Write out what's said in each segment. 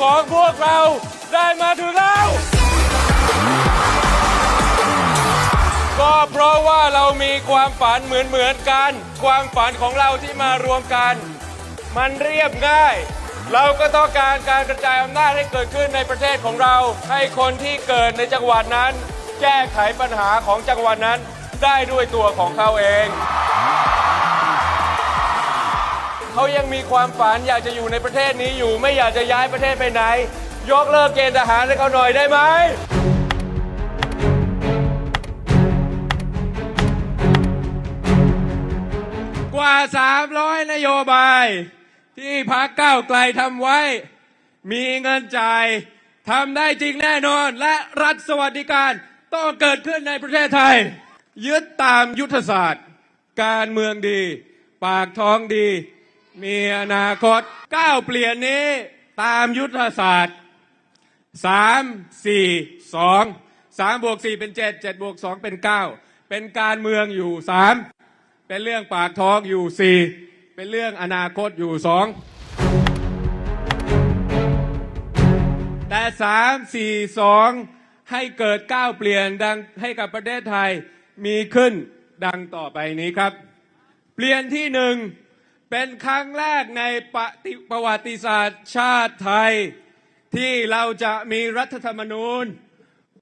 ของพวกเราได้มาถึงแล้ว ก็เพราะว่าเรามีความฝันเหมือนเหมือนๆกัน ความฝันของเราที่มารวมกัน มันเรียบง่าย เราก็ต้องการการกระจายอำนาจให้เกิดขึ้นในประเทศของเรา ให้คนที่เกิดในจังหวัดนั้น แก้ไขปัญหาของจังหวัดนั้นได้ด้วยตัวของเขาเอง เขายังมีความฝันอยากจะอยู่ในประเทศนี้อยู่ไม่อยากจะย้ายประเทศไปไหน ยกเลิกเกณฑ์ทหารให้เขาหน่อยได้ไหม กว่า 300 นโยบาย ที่พักก้าวไกลทำไว้ มีเงินจ่ายทำได้จริงแน่นอน และรัฐสวัสดิการต้องเกิดขึ้นในประเทศไทย ยึดตามยุทธศาสตร์ การเมืองดี ปากท้องดี มีอนาคตก้าวเปลี่ยนนี้ตามยุทธศาสตร์สามสี่สองสามบวกสี่เป็นเจ็ดเจ็ดบวกสองเป็นเก้าเป็นการเมืองอยู่สามเป็นเรื่องปากท้องอยู่สี่เป็นเรื่องอนาคตอยู่สองแต่สามสี่สองให้เกิดก้าวเปลี่ยนดังให้กับประเทศไทยมีขึ้นดังต่อไปนี้ครับ เปลี่ยนที่หนึ่ง เป็นครั้งแรกในปฏิประวัติศาสตร์ชาติไทย ที่เราจะมีรัฐธรรมนูญ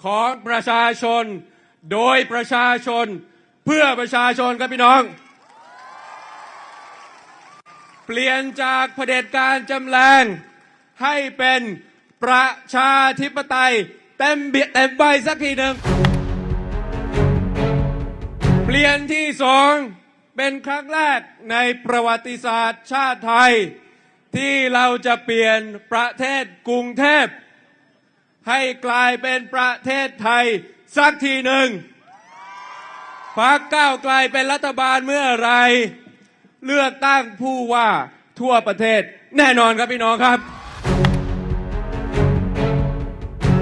ของประชาชน โดยประชาชน เพื่อประชาชนครับพี่น้อง เปลี่ยนจากเผด็จการจำแรงให้เป็นประชาธิปไตยเต็มเบียเต็มใบสักทีหนึ่งเปลี่ยนที่สอง เป็นครั้งแรกในประวัติศาสตร์ชาติไทย ที่เราจะเปลี่ยนประเทศกรุงเทพ ให้กลายเป็นประเทศไทยสักทีหนึ่งพักก้าวไกลเป็นรัฐบาลเมื่อไร เลือกตั้งผู้ว่าทั่วประเทศแน่นอนครับพี่น้องครับ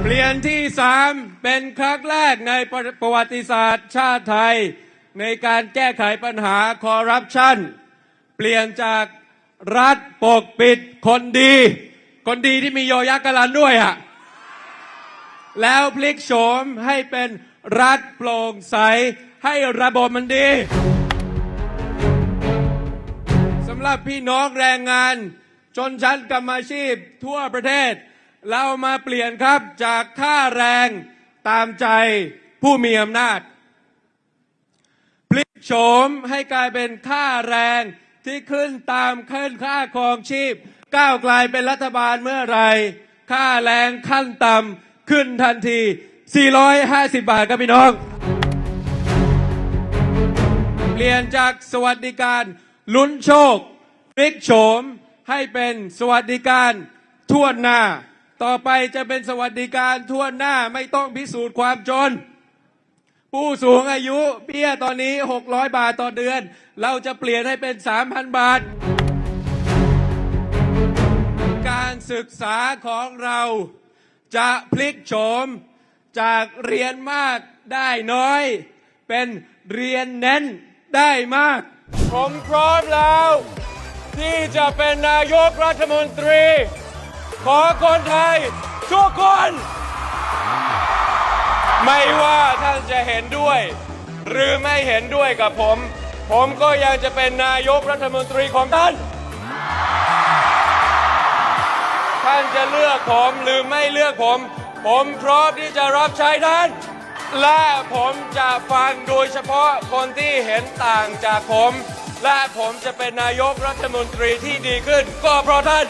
เปลี่ยนที่สามเป็นครั้งแรกในประประวัติศาสตร์ชาติไทย ในการแก้ไขปัญหาคอร์รัปชันเปลี่ยนจากรัฐปกปิดคนดี คนดีที่มีโยยักษ์กลันด้วยอะ่ะแล้วพลิกโฉมให้เป็นรัฐโปร่งใส ให้ระบบมันดีสำหรับพี่น้องแรงงาน ชนชั้นกรรมอาชีพทั่วประเทศ เรามาเปลี่ยนครับจากค่าแรงตามใจผู้มีอำนาจ โฉมให้กลายเป็นค่าแรงที่ขึ้นตามขึ้นค่าครองชีพ ก้าวไกลเป็นรัฐบาลเมื่อไรค่าแรงขั้นต่ำขึ้นทันที 450 บาทครับพี่น้อง เปลี่ยนจากสวัสดิการลุ้นโชคพลิกโฉมให้เป็นสวัสดิการทั่วหน้า ต่อไปจะเป็นสวัสดิการทั่วหน้าไม่ต้องพิสูจน์ความจน ผู้สูงอายุเบี้ยตอนนี้ 600 บาทต่อเดือน เราจะเปลี่ยนให้เป็น 3,000 บาท การศึกษาของเราจะพลิกโฉมจากเรียนมากได้น้อย เป็นเรียนเน้นได้มาก ผมพร้อมแล้ว ที่จะเป็นนายกรัฐมนตรี ของคนไทยทุกคน ไม่ว่าท่านจะเห็นด้วย หรือไม่เห็นด้วยกับผม ผมก็ยังจะเป็นนายกรัฐมนตรีของท่าน ท่านจะเลือกผมหรือไม่เลือกผม ผมพร้อมที่จะรับใช้ท่าน และผมจะฟังโดยเฉพาะคนที่เห็นต่างจากผม และผมจะเป็นนายกรัฐมนตรีที่ดีขึ้น ก็เพราะท่าน